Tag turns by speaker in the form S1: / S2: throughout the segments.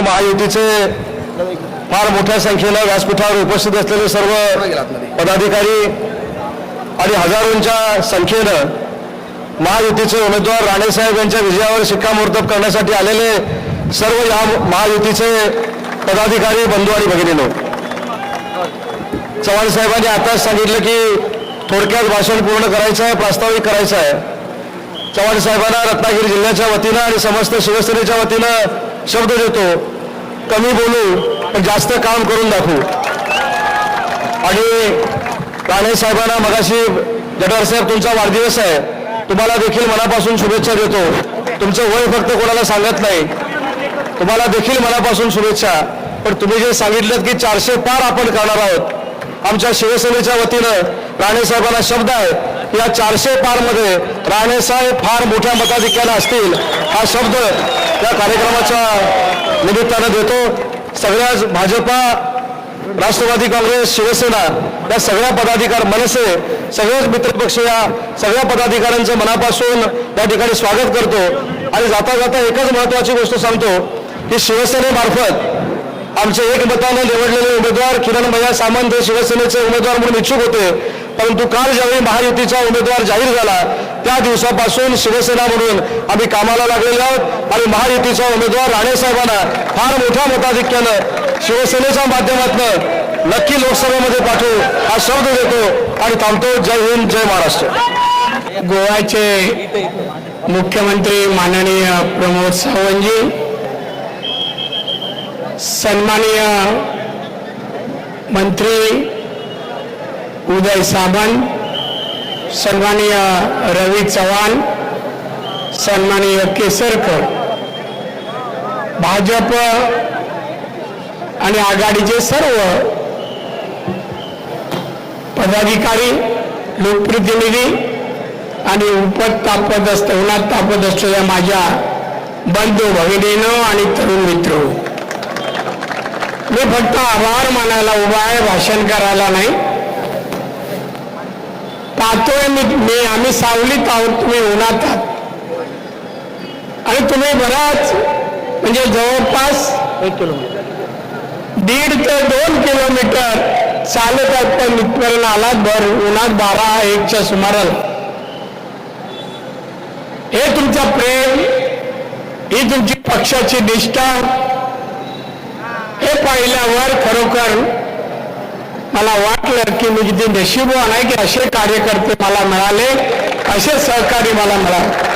S1: आणि महायुतीचे फार मोठ्या संख्येनं व्यासपीठावर उपस्थित असलेले सर्व पदाधिकारी आणि हजारोंच्या संख्येनं महायुतीचे उमेदवार राणेसाहेब यांच्या विजयावर शिक्कामोर्तब करण्यासाठी आलेले सर्व या महायुतीचे पदाधिकारी बंधू आणि भगिनीनो. चव्हाण साहेबांनी आताच सांगितलं की थोडक्यात भाषण पूर्ण करायचं आहे प्रास्ताविक करायचं आहे. चव्हाण साहेबांना रत्नागिरी जिल्ह्याच्या वतीनं आणि समस्त शिवसेनेच्या वतीनं शब्द देतो. कमी बोलू पण जास्त काम करून दाखवू. आणि राणे साहेबांना मगाशी जटार साहेब तुमचा वाढदिवस आहे. तुम्हाला देखील मनापासून शुभेच्छा देतो. तुमचं वय फक्त कोणाला सांगत नाही. तुम्हाला देखील मनापासून शुभेच्छा. पण तुम्ही जे सांगितलं की चारशे पार आपण करणार आहोत. आमच्या शिवसेनेच्या वतीनं राणेसाहेबांना शब्द आहे या चारशे पारमध्ये राणेसाहेब फार मोठ्या मताधिक्यानं असतील हा शब्द या कार्यक्रमाच्या निमित्तानं देतो. सगळ्याच भाजपा राष्ट्रवादी काँग्रेस शिवसेना या सगळ्या पदाधिकार मनसे सगळेच मित्रपक्ष या सगळ्या पदाधिकाऱ्यांचं मनापासून या ठिकाणी स्वागत करतो. आणि जाता जाता एकच महत्वाची गोष्ट सांगतो की शिवसेनेमार्फत आमचे एक मतानं निवडलेले उमेदवार किरण भैया सामंत हे शिवसेनेचे उमेदवार म्हणून इच्छुक होते. परंतु काल ज्यावेळी महायुतीचा उमेदवार जाहीर झाला त्या दिवसापासून शिवसेना म्हणून आम्ही कामाला लागलेलो आहोत आणि महायुतीचा उमेदवार राणेसाहेबांना फार मोठ्या मताधिक्यानं शिवसेनेच्या माध्यमातून नक्की लोकसभेमध्ये पाठवू हा शब्द देतो आणि थांबतो. जय हिंद जय महाराष्ट्र.
S2: गोव्याचे मुख्यमंत्री माननीय प्रमोद सावंतजी सन्माननीय मंत्री उदय सामंत सन्माननीय रवी चव्हाण सन्माननीय केसरकर. भाजप आणि आघाडीचे सर्व पदाधिकारी लोकप्रतिनिधी आणि उपत तापत असत उन्हात तापत माझ्या बंधू भगिनीनं आणि तरुण मित्र मी फक्त आभार मानायला उभा आहे भाषण करायला नाही. पाहतोय मी मी आम्ही सावलीत आहोत तुम्ही उन्हात आणि तुम्ही बराच म्हणजे जवळपास दीड ते दोन किलोमीटर चालत आहेत पण इथपर्यंत आलात भर उन्हात बारा एकच्या सुमाराला. हे तुमचं प्रेम ही तुमची पक्षाची निष्ठा हे पाहिल्यावर खरोखर मला वाटलं की मी किती नशीबवान आहे की असे कार्यकर्ते मला मिळाले असे सहकारी मला मिळाले.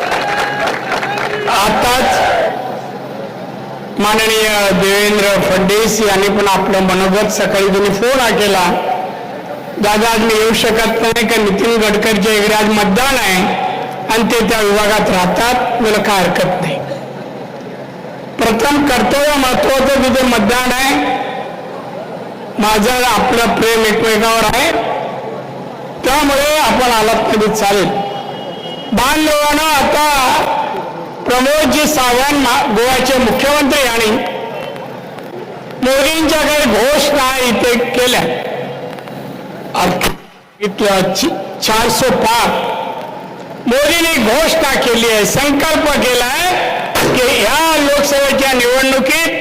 S2: आताच माननीय देवेंद्र फडणवीस यांनी पण आपलं मनोगत सकाळी तुम्ही फोन हा केला. दादा आज मी येऊ शकत नाही का? नितीन गडकरीचे वगैरे आज मतदान आहे आणि ते त्या विभागात राहतात. मला काय हरकत नाही. प्रथम कर्तव्य महत्वाचं तिथे मतदान आहे माझं आपलं प्रेम एकमेकावर आहे. त्यामुळे आपण आलात तरी चालेल. बांधवानं आता प्रमोदजी सावंत गोवाचे गोव्याचे मुख्यमंत्री आणि मोदींच्या काही घोषणा इथे केल्या. चारशे पाच मोदींनी घोषणा केली आहे संकल्प केला आहे की ह्या लोकसभेच्या निवडणुकीत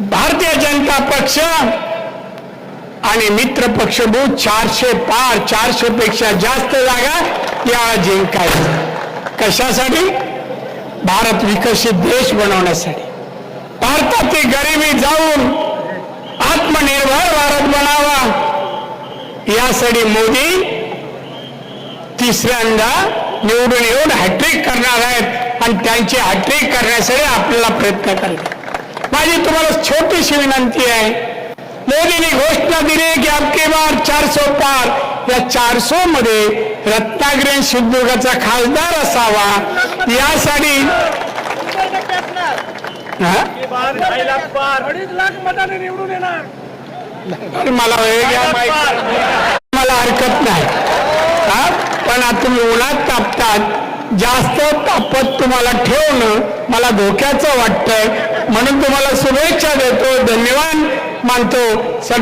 S2: भारतीय जनता पक्ष आणि मित्र पक्ष बूथ चारशे पार चारशे पेक्षा जास्त जागा या जिंकायचं. कशासाठी? भारत विकसित देश बनवण्यासाठी. भारतातील गरिबी जाऊन आत्मनिर्भर भारत बनावा. यासाठी मोदी तिसऱ्यांदा निवडून येऊन हॅट्रिक करणार आहेत आणि त्यांची हॅट्रिक करण्यासाठी आपल्याला प्रयत्न करतात माझी तुम्हाला छोटीशी विनंती आहे. मोदींनी घोषणा दिली की अबकी बार चारसो पार. या चारसो मध्ये रत्नागिरी सिंधुदुर्गाचा खासदार असावा. यासाठी हा? मला. मला हरकत नाही. हा? पण आता तुम्ही उन्हात तापतात. जास्त तापत तुम्हाला ठेवणं मला धोक्याचं वाटतंय. म्हणून तुम्हाला शुभेच्छा देतो धन्यवाद मानतो. सर्व